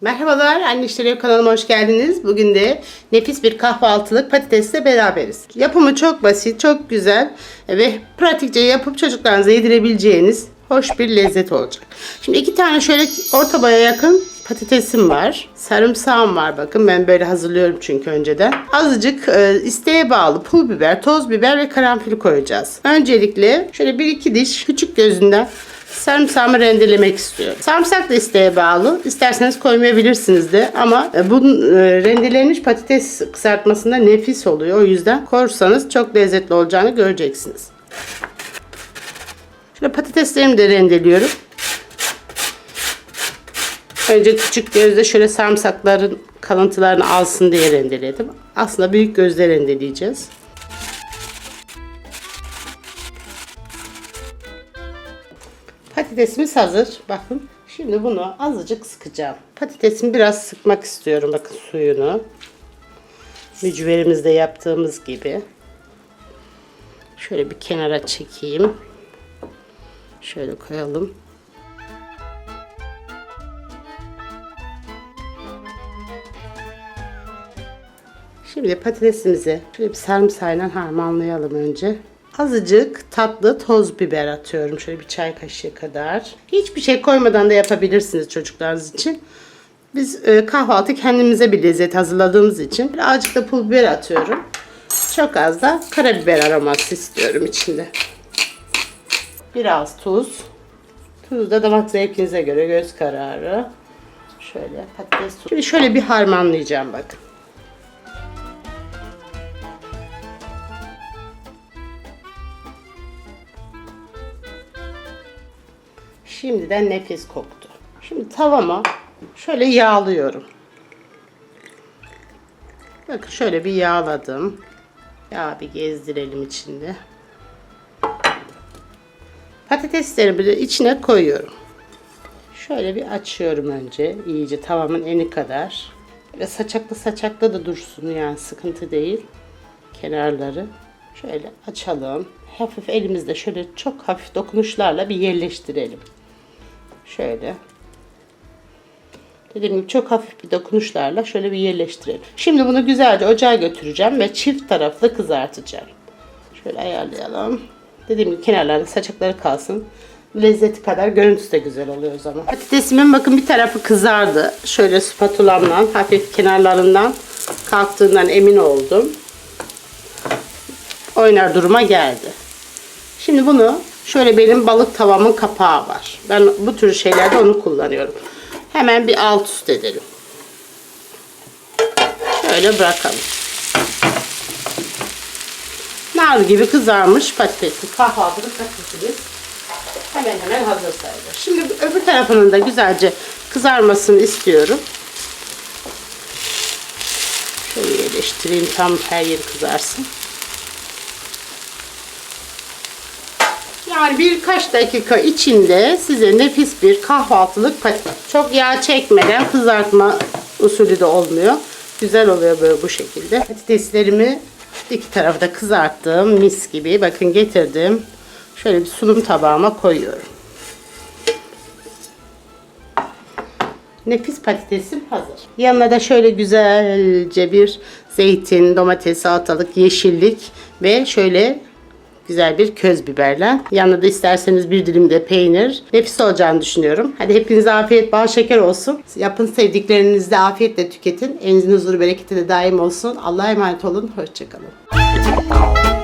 Merhabalar, Anne İşleri kanalıma hoş geldiniz. Bugün de nefis bir kahvaltılık patatesle beraberiz. Yapımı çok basit, çok güzel ve pratikçe yapıp çocuklarınıza yedirebileceğiniz hoş bir lezzet olacak. Şimdi iki tane şöyle orta boya yakın patatesim var. Sarımsağım var bakın ben böyle hazırlıyorum çünkü önceden. Azıcık e, isteğe bağlı pul biber, toz biber ve karanfil koyacağız. Öncelikle şöyle bir iki diş küçük gözünden Sarımsağımı rendelemek istiyorum. Sarımsak da isteğe bağlı. İsterseniz koymayabilirsiniz de ama e, bu e, rendelenmiş patates kızartmasında nefis oluyor. O yüzden korursanız çok lezzetli olacağını göreceksiniz. Şöyle patateslerimi de rendeliyorum. Önce küçük gözde şöyle sarımsakların kalıntılarını alsın diye rendeledim. Aslında büyük gözle rendeleyeceğiz. Patatesimiz hazır. Bakın. Şimdi bunu azıcık sıkacağım. Patatesimi biraz sıkmak istiyorum. Bakın suyunu. Mücverimizde yaptığımız gibi. Şöyle bir kenara çekeyim. Şöyle koyalım. Şimdi patatesimizi şöyle bir sarımsağıyla harmanlayalım önce. Azıcık tatlı toz biber atıyorum. Şöyle bir çay kaşığı kadar. Hiçbir şey koymadan da yapabilirsiniz çocuklarınız için. Biz e, kahvaltı kendimize bir lezzet hazırladığımız için birazcık da pul biber atıyorum. Çok az da karabiber aroması istiyorum içinde. Biraz tuz. Tuz da damak zevkinize göre göz kararı. Şöyle patates tuz. Şimdi şöyle bir harmanlayacağım bakın. Şimdiden nefis koktu. Şimdi tavama şöyle yağlıyorum. Bakın şöyle bir yağladım. Yağ bir gezdirelim içinde. Patateslerimi de içine koyuyorum. Şöyle bir açıyorum önce. iyice tavamın eni kadar. Ve saçaklı saçaklı da dursun yani sıkıntı değil. Kenarları. Şöyle açalım. Hafif elimizde şöyle çok hafif dokunuşlarla bir yerleştirelim. Şöyle. Dediğim gibi çok hafif bir dokunuşlarla şöyle bir yerleştirelim. Şimdi bunu güzelce ocağa götüreceğim ve çift taraflı kızartacağım. Şöyle ayarlayalım. Dediğim gibi kenarlarda saçakları kalsın. Lezzeti kadar görüntüsü de güzel oluyor o zaman. Patatesimin bakın bir tarafı kızardı. Şöyle spatulamla hafif kenarlarından kalktığından emin oldum. Oynar duruma geldi. Şimdi bunu şöyle benim balık tavamın kapağı var. Ben bu tür şeylerde onu kullanıyorum. Hemen bir alt üst edelim. Şöyle bırakalım. Nar gibi kızarmış patatesli kahvaltılık patatesimiz hemen hemen hazır sayılır. Şimdi öbür tarafının da güzelce kızarmasını istiyorum. Şöyle yerleştireyim tam her yer kızarsın. Yani birkaç dakika içinde size nefis bir kahvaltılık. Çok yağ çekmeden kızartma usulü de olmuyor. Güzel oluyor böyle bu şekilde. Patateslerimi iki tarafı da kızarttım. Mis gibi. Bakın getirdim. Şöyle bir sunum tabağıma koyuyorum. Nefis patatesim hazır. Yanına da şöyle güzelce bir zeytin, domates, salatalık, yeşillik ve şöyle güzel bir köz biberle. Yanına da isterseniz bir dilim de peynir. Nefis olacağını düşünüyorum. Hadi hepinize afiyet, bal şeker olsun. Yapın sevdiklerinizle afiyetle tüketin. Elinizin huzuru bereketi de daim olsun. Allah'a emanet olun. Hoşçakalın.